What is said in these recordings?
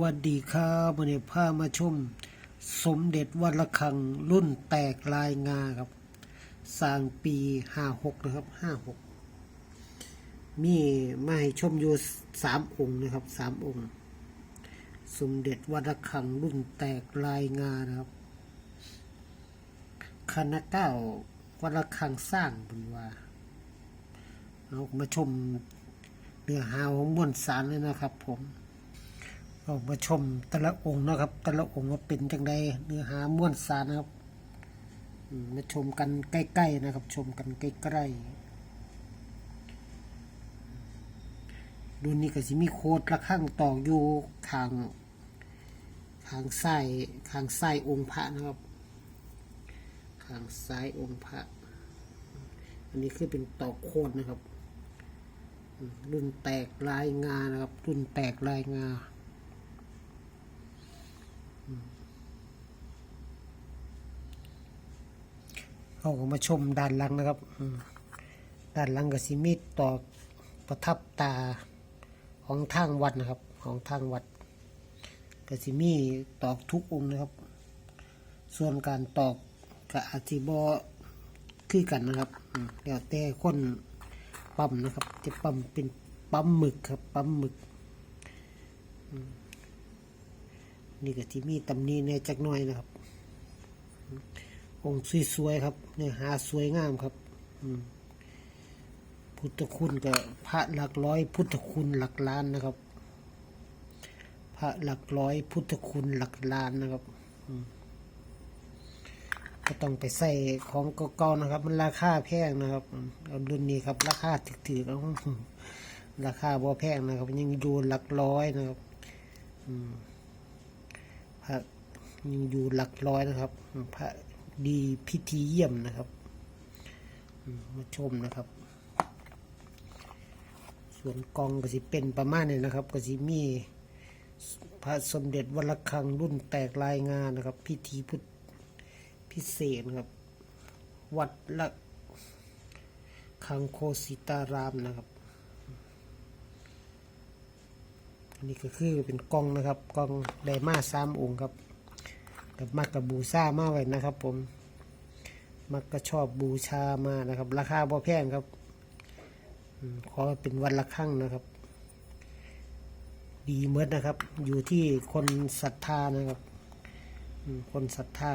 วัสดีครับวันนี้พามาชม สมเด็จวัดระฆังรุ่นแตกลายงาครับ สร้างปีห้าหกนะครับห้าหกมีมาให้ชมอยู่สามองค์นะครับสามองค์ สมเด็จวัดระฆังรุ่นแตกลายงานะครับคณะเก้าวัดระฆังสร้างบุญว่าเรามาชมเนื้อหาของมวลสารเลยนะครับผม เรามาชมแต่ละองค์นะครับ แต่ละองค์ว่าเป็นจังใดเนื้อหาม้วลสารนะครับมาชมกันใกล้ๆนะครับ ชมกันใกล้ๆดูนี่ก็สิมีโคดระฆังตอกอยู่ข้างข้างซ้ายข้างซ้ายองค์พระนะครับข้างซ้ายองค์พระ อันนี้คือเป็นตอกโคนนะครับ รุ่นแตกลายงานะครับ รุ่นแตกลายงา เอาก็มาชมด้านหลังนะครับด้านหลังก็สิมีตอกประทับตาของทางวัดนะครับ ของทางวัดก็สิมีตอกทุกองค์นะครับ ส่วนการตอกกับอาจิบอคือกันนะครับอืมแล้วแต่คนปั๊มนะครับ จะปั๊มเป็นปั๊มหมึกครับปั๊มหมึกนี่ก็ที่มีตำหนี้ในจักหน่อยนะครับ องค์สวยๆครับเนื้อหาสวยงามครับพุทธคุณกับพระหลักร้อย พุทธคุณหลักล้านนะครับ พระหลักร้อย พุทธคุณหลักล้านนะครับก็ต้องไปใส่ของเก่าๆนะครับ มันราคาแพงนะครับเอารุ่นนี้ครับ ราคาถือๆเอาราคาบ่แพงนะครับ ยังอยู่หลักร้อยนะครับพระยังอยู่หลักร้อยนะครับ พระ ดีพิธีเยี่ยมนะครับ มาชมนะครับ ส่วนกองก็สิเป็นประมาณนี้นะครับ ก็สิมีพระสมเด็จวัดระฆังรุ่นแตกลายงานนะครับ พิธีพุทธพิเศษนะครับ วัดละคังโคสิตารามนะครับอันนี้ก็คือเป็นกล้องนะครับกล้องไดมาสามองค์ครับ กับมักกับบูซ่ามาไว้นะครับ ผม มักก็ชอบบูชามานะครับ ราคาบ่แพงครับขอเป็นวันละครั้งนะครับ ดีเมื่อนะครับ อยู่ที่คนศรัทธานะครับคนศรัทธา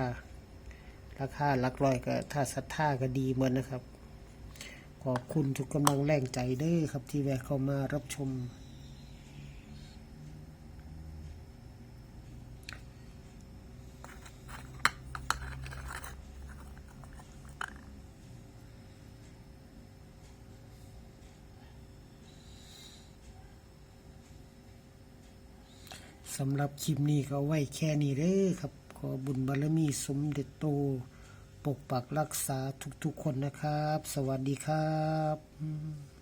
ราคาหลักร้อยก็ถ้าศรัทธาก็ดีเหมือนนะครับ ขอบคุณทุกกำลังแรงใจเด้อครับที่แวะเข้ามารับชม สำหรับคลิปนี้ก็ไว้แค่นี้เด้อครับ ขอบุญบารมีสมเด็จโต ปกปักรักษาทุกๆคนนะครับ สวัสดีครับ